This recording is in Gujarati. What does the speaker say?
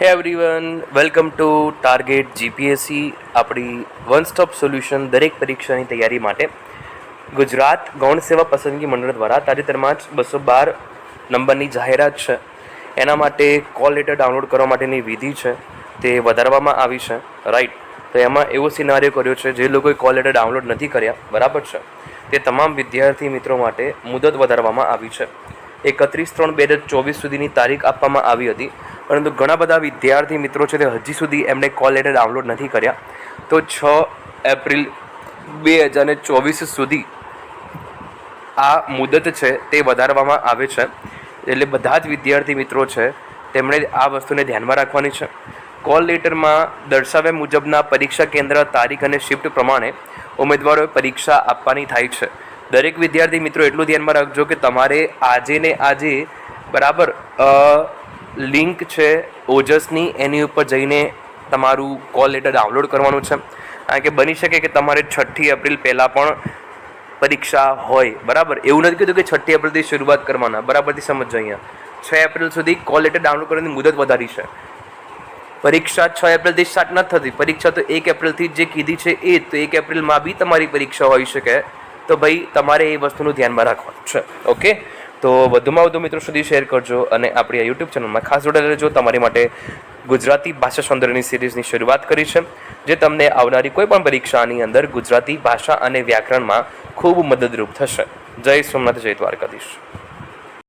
Hey everyone welcome to target GPSC આપણી વન સ્ટોપ સોલ્યુશન દરેક પરીક્ષાની તૈયારી માટે. ગુજરાત ગૌણ સેવા પસંદગી મંડળ દ્વારા તાજેતરમાં જ બસો બાર નંબરની જાહેરાત છે. એના માટે કોલ લેટર ડાઉનલોડ કરવા માટેની વિધિ છે. તે વધારવામાં આવી છે. રાઈટ તો એમાં એવો સિનારીઓ કર્યો છે, જે લોકોએ કોલ લેટર ડાઉનલોડ નથી કર્યા. બરાબર છે. તે તમામ વિદ્યાર્થી મિત્રો માટે મુદત વધારવામાં આવી છે. એકત્રીસ ત્રણ બે હજાર ચોવીસ સુધીની તારીખ આપવામાં આવી હતી. પરંતુ ઘણા બધા વિદ્યાર્થી મિત્રો છે તે હજી સુધી એમણે કોલ લેટર ડાઉનલોડ નથી કર્યા. તો છ એપ્રિલ બે હજાર ચોવીસ સુધી આ મુદત છે તે વધારવામાં આવે છે. એટલે બધા જ વિદ્યાર્થી મિત્રો છે તેમણે આ વસ્તુને ધ્યાનમાં રાખવાની છે. કોલ લેટરમાં દર્શાવ્યા મુજબના પરીક્ષા કેન્દ્ર તારીખ અને શિફ્ટ પ્રમાણે ઉમેદવારોએ પરીક્ષા આપવાની થાય છે. દરેક વિદ્યાર્થી મિત્રો એટલું ધ્યાનમાં રાખજો કે તમારે આજે ને આજે બરાબર લિંક છે ઓજસની, એની ઉપર જઈને તમારું કોલ લેટર ડાઉનલોડ કરવાનું છે. કારણ કે બની શકે કે તમારે છઠ્ઠી એપ્રિલ પહેલાં પણ પરીક્ષા હોય, બરાબર? એવું નથી કીધું કે છઠ્ઠી એપ્રિલથી શરૂઆત કરવાના, બરાબરથી સમજો અહીંયા. છ એપ્રિલ સુધી કોલ લેટર ડાઉનલોડ કરવાની મુદત વધારી છે. પરીક્ષા છ એપ્રિલથી સ્ટાર્ટ નથી થતી. પરીક્ષા તો એક એપ્રિલથી જે કીધી છે એ તો એક એપ્રિલમાં બી તમારી પરીક્ષા હોઈ શકે. તો ભાઈ, તમારે એ વસ્તુનું ધ્યાનમાં રાખવાનું છે. ઓકે? તો વધુમાં વધુ મિત્રો સુધી શેર કરજો અને આપણી આ યુટ્યુબ ચેનલમાં ખાસ જોડાયેલા રહેજો. તમારી માટે ગુજરાતી ભાષા સૌંદર્યની સિરીઝની શરૂઆત કરી છે, જે તમને આવનારી કોઈપણ પરીક્ષાની અંદર ગુજરાતી ભાષા અને વ્યાકરણમાં ખૂબ મદદરૂપ થશે. જય સોમનાથ, જય દ્વારકાધીશ.